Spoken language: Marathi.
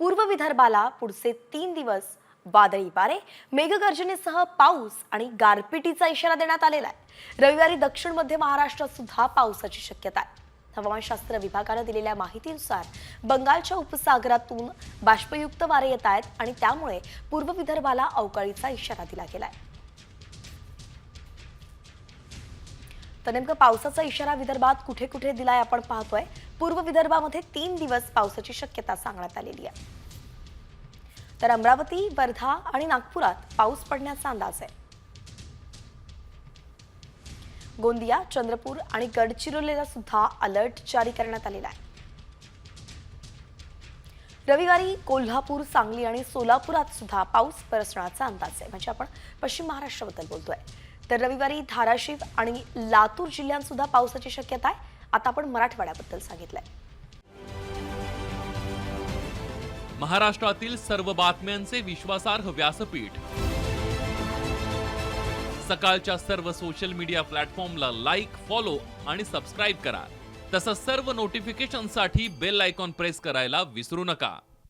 पूर्व विदर्भाला पुढचे तीन दिवस वादळी वारे मेघगर्जनेसह पाऊस आणि गारपिटीचा इशारा देण्यात आलेला आहे. रविवारी दक्षिण मध्य महाराष्ट्रात सुद्धा पावसाची शक्यता आहे. हवामानशास्त्र विभागानं दिलेल्या माहितीनुसार बंगालच्या उपसागरातून बाष्पयुक्त वारे येत आहेत आणि त्यामुळे पूर्व विदर्भाला अवकाळीचा इशारा दिला गेला आहे तर नेमकं पावसाचा इशारा विदर्भात कुठे कुठे दिलाय आपण पाहतोय. पूर्व विदर्भामध्ये तीन दिवस पावसाची शक्यता सांगण्यात आलेली आहे. तर अमरावती वर्धा आणि नागपुरात पाऊस पडण्याचा अंदाज आहे. गोंदिया चंद्रपूर आणि गडचिरोलीला सुद्धा अलर्ट जारी करण्यात आलेला आहे. रविवारी कोल्हापूर सांगली आणि सोलापुरात सुद्धा पाऊस बरसण्याचा अंदाज आहे. म्हणजे आपण पश्चिम महाराष्ट्राबद्दल बोलतोय. तर रविवारी धाराशिव आणि लातूर जिल्ह्यात सुद्धा पावसाची शक्यता आहे. आता आपण मराठवाड्याबद्दल सांगितलंय. महाराष्ट्रातील सर्व बातम्यांचे विश्वासार्ह व्यासपीठ. सकाळच्या सर्व सोशल मीडिया प्लॅटफॉर्मला लाईक फॉलो आणि सबस्क्राईब करा. तसंच सर्व नोटिफिकेशनसाठी बेल आयकॉन प्रेस करायला विसरू नका.